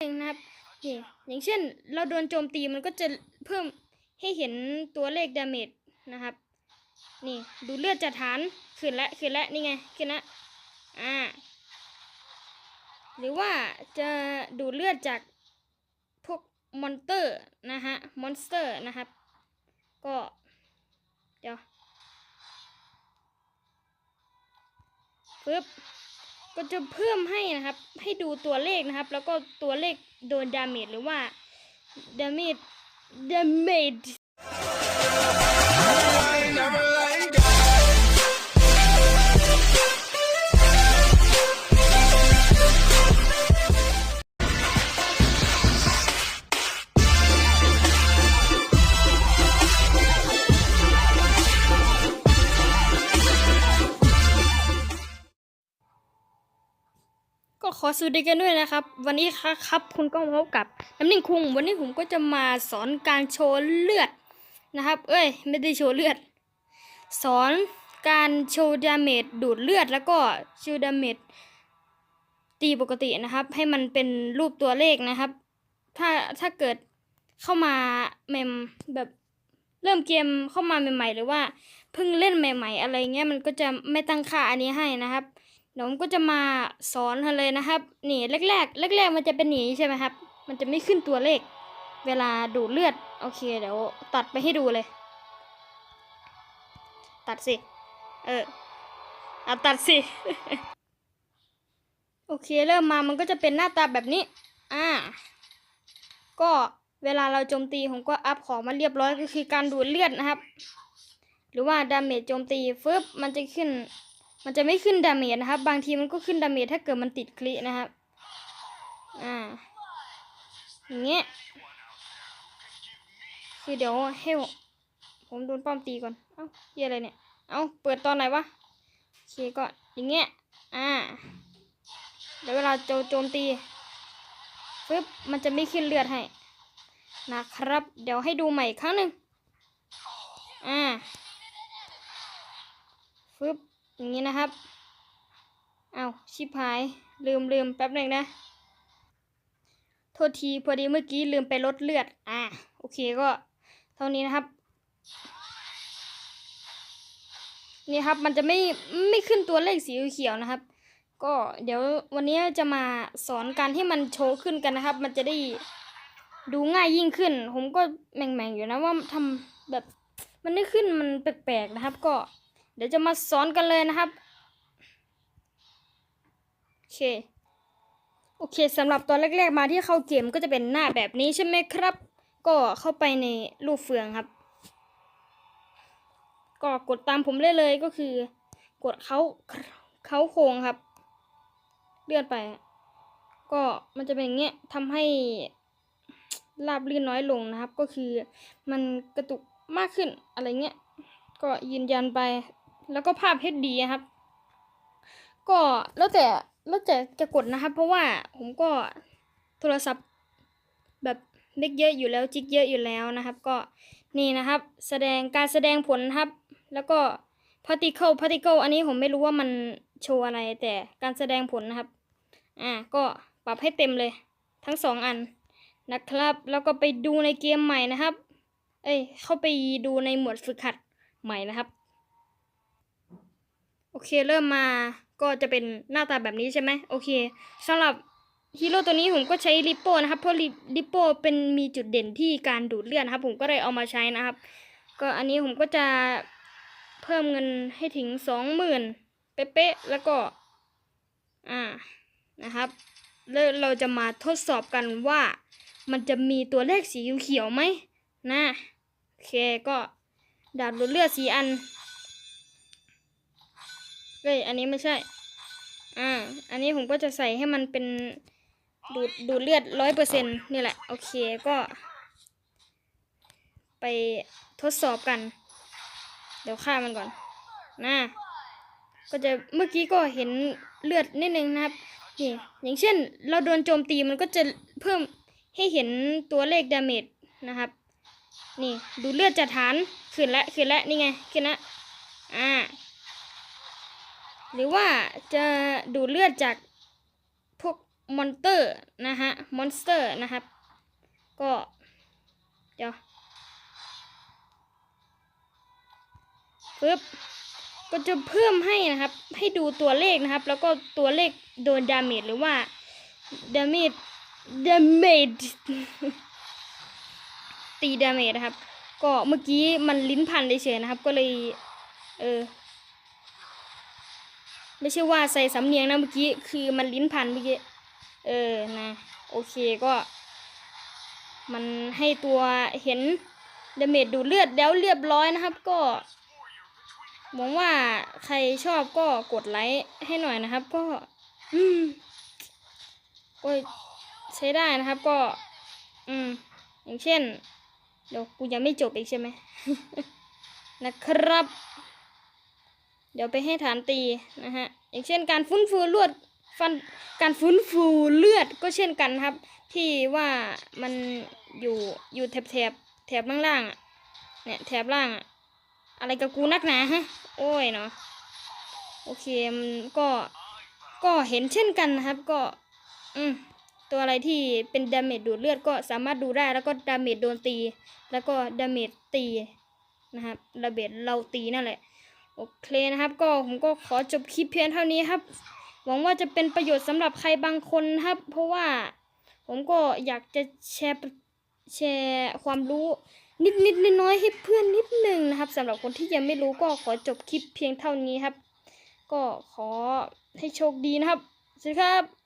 เองนะครับนี่อย่างเช่นเราโดนโจมตีมันก็จะเพิ่มให้เห็นตัวเลขดาเมจนะครับ นี่ดูเลือดจากฐานขึ้นและขึ้นและนี่ไงขึ้นละอ่าหรือว่าจะดูเลือดจากพวกมอนเตอร์นะฮะมอนสเตอร์นะครับ ก็เดี๋ยวปึ๊บ ก็จะเพิ่มให้นะครับ ให้ดูตัวเลขนะครับ แล้วก็ตัวเลขโดนดาเมจหรือว่าดาเมจดาเมจ ขอสวัสดีกันด้วยนะครับ วันนี้ครับครับคุณก็มาพบกับน้ำนิ่งคุงวันนี้ผมก็จะมาสอนการโชว์เลือดนะครับ เอ้ย ไม่ได้โชว์เลือด สอนการโชว์ดาเมจดูดเลือดแล้วก็โชว์ดาเมจตีปกตินะครับ ให้มันเป็นรูปตัวเลขนะครับ ถ้าถ้าเกิดเข้ามาเมมแบบเริ่มเกมเข้ามาใหม่ๆ หรือว่าเพิ่งเล่นใหม่ ๆ อะไรเงี้ยมันก็จะไม่ตั้งค่าอันนี้ให้นะครับ เดี๋ยวผมก็จะมาสอนกันเลยนะครับนี่แรกๆแรกๆมันจะเป็นหนีใช่ไหมครับ มันจะไม่ขึ้นตัวเลข เวลาดูดเลือดโอเคเดี๋ยวตัดไปให้ดูเลย ตัดสิ เอออาตัดสิ โอเคเริ่มมามันก็จะเป็นหน้าตาแบบนี้ อ่า ก็เวลาเราโจมตีผมก็อัพของมาเรียบร้อยก็คือการดูดเลือดนะครับ หรือว่าดาเมจโจมตีฟึบมันจะขึ้น มันจะไม่ขึ้นดาเมจนะครับ บางทีมันก็ขึ้นดาเมจถ้าเกิดมันติดคลินะครับ อ่า อย่างเงี้ย คือเดี๋ยวให้ผมโดนป้อมตีก่อน เอ้าเหี้ยอะไรเนี่ย เอ้า เปิดตอนไหนวะโอเคก็อย่างเงี้ย อ่า เดี๋ยวเวลาโจโจมตีฟึ๊บ มันจะไม่ขึ้นเลือดให้ นะครับ เดี๋ยวให้ดูใหม่อีกครั้งหนึ่งอ่าฟึ๊บ อย่างนี้นะครับ เอาชิบหาย ลืมลืมแป๊บหนึ่งนะ โทษทีพอดีเมื่อกี้ลืมไปลดเลือด อ่าโอเคก็ เท่านี้นะครับ นี่ครับมันจะไม่ไม่ขึ้นตัวเลขสีเขียวนะครับ ก็เดี๋ยววันนี้จะมาสอนการให้มันโชว์ขึ้นกันนะครับ มันจะได้ดูง่ายยิ่งขึ้น ผมก็แม่งๆอยู่นะว่าทำแบบมันไม่ขึ้นมันแปลกๆนะครับ ก็ ดี๋ยวจะมาสอนกันเลยนะครับ โอเค โอเคสำหรับตอนแรกๆมาที่เข้าเกมก็จะเป็นหน้าแบบนี้ใช่ไหมครับ ก็เข้าไปในรูปเฟืองครับ ก็กดตามผมได้เลยก็คือ กดเขาเขาโครงครับ เลื่อนไป ก็มันจะเป็นอย่างเงี้ยทำให้ราบลื่นน้อยลงนะครับ ก็คือมันกระตุกมากขึ้นอะไรเงี้ยก็ยืนยันไป แล้วก็ภาพ HD ครับ ก็แล้วแต่แล้วแต่จะกดนะครับ เพราะว่าผมก็โทรศัพท์แบบเล็กเยอะอยู่แล้วจิกเยอะอยู่แล้วนะครับ ก็นี่นะครับ แสดงการแสดงผลนะครับ แล้วก็ particle particle อันนี้ผมไม่รู้ว่ามันโชว์อะไรแต่การแสดงผลนะครับ อ่าก็ปรับให้เต็มเลย ทั้งสองอันนะครับ แล้วก็ไปดูในเกมใหม่นะครับ เอ้ยเข้าไปดูในหมวดฝึกหัดใหม่นะครับ เคเริ่มมาก็จะเป็นหน้าตาแบบนี้ใช่ไหมโอเคสำหรับฮีโร่ตัวนี้ผมก็ใช้ลิปโป้นะครับเพราะลิปโป้เป็นมีจุดเด่นที่การดูดเลือดนะครับ ผมก็เลยเอามาใช้นะครับ ก็อันนี้ผมก็จะเพิ่มเงินให้ถึงสองหมื่นเป๊ะๆแล้วก็อ่านะครับแล้วเราจะมาทดสอบกันว่ามันจะมีตัวเลขสีเขียวไหมนะโอเคก็ดาบดูดเลือดสีอัน เอ้ยอันนี้ไม่ใช่ อ่า อันนี้ผมก็จะใส่ให้มันเป็นดูดดูดเลือดร้อยเปอร์เซ็นนี่แหละ โอเคก็ ไปทดสอบกัน เดี๋ยวฆ่ามันก่อนนะก็จะเมื่อกี้ก็เห็นเลือดนิดนึงนะครับนี่อย่างเช่นเราโดนโจมตีมันก็จะเพิ่มให้เห็นตัวเลขดาเมจนะครับ นี่ดูเลือดจากฐานขึ้นและขึ้นและนี่ไงขึ้นละอ่า หรือว่าจะดูดเลือดจากพวกมอนเตอร์นะฮะมอนสเตอร์นะครับ ก็เดี๋ยวปึ๊บก็จะเพิ่มให้นะครับ ให้ดูตัวเลขนะครับ แล้วก็ตัวเลขโดนดาเมจหรือว่าดาเมจดาเมจตีดาเมจนะครับ ก็เมื่อกี้มันลิ้นพันเฉยๆนะครับ ก็เลย เออ ไม่ใช่ว่าใส่สำเนียงนะเมื่อกี้ คือมันลิ้นพันเมื่อกี้ เออ นะ โอเคก็ มันให้ตัวเห็นดาเมจดูเลือดแล้วเรียบร้อยนะครับ ก็หวังว่าใครชอบก็กดไลค์ให้หน่อยนะครับ ก็ อืมก็ใช้ได้นะครับ ก็ อืม อย่างเช่น เดี๋ยวกูยังไม่จบอีกใช่ไหมนะครับ เดี๋ยวไปให้ฐานตีนะฮะอย่างเช่นการฟื้นฟูเลือดฟันการฟื้นฟูเลือดก็เช่นกันครับ ที่ว่ามันอยู่อยู่แถบแถบแถบล่างๆอะเนี่ยแถบล่างอะอะไรกับกูนักหนาฮะโอ้ยเนาะโอเคมันก็ก็เห็นเช่นกันนะครับก็อืมตัวอะไรที่เป็นดาเมจดูดเลือดก็สามารถดูได้แล้วก็ดาเมจโดนตี แล้วก็ดาเมจตีนะครับดาเมจเราตีนั่นแหละ โอเคนะครับ ก็ผมก็ขอจบคลิปเพียงเท่านี้ครับ หวังว่าจะเป็นประโยชน์สำหรับใครบางคนครับ เพราะว่าผมก็อยากจะแชร์แชร์ความรู้นิดนิดน้อยๆให้เพื่อนนิดหนึ่งนะครับสำหรับคนที่ยังไม่รู้ก็ขอจบคลิปเพียงเท่านี้ครับ ก็ขอให้โชคดีนะครับสวัสดีครับ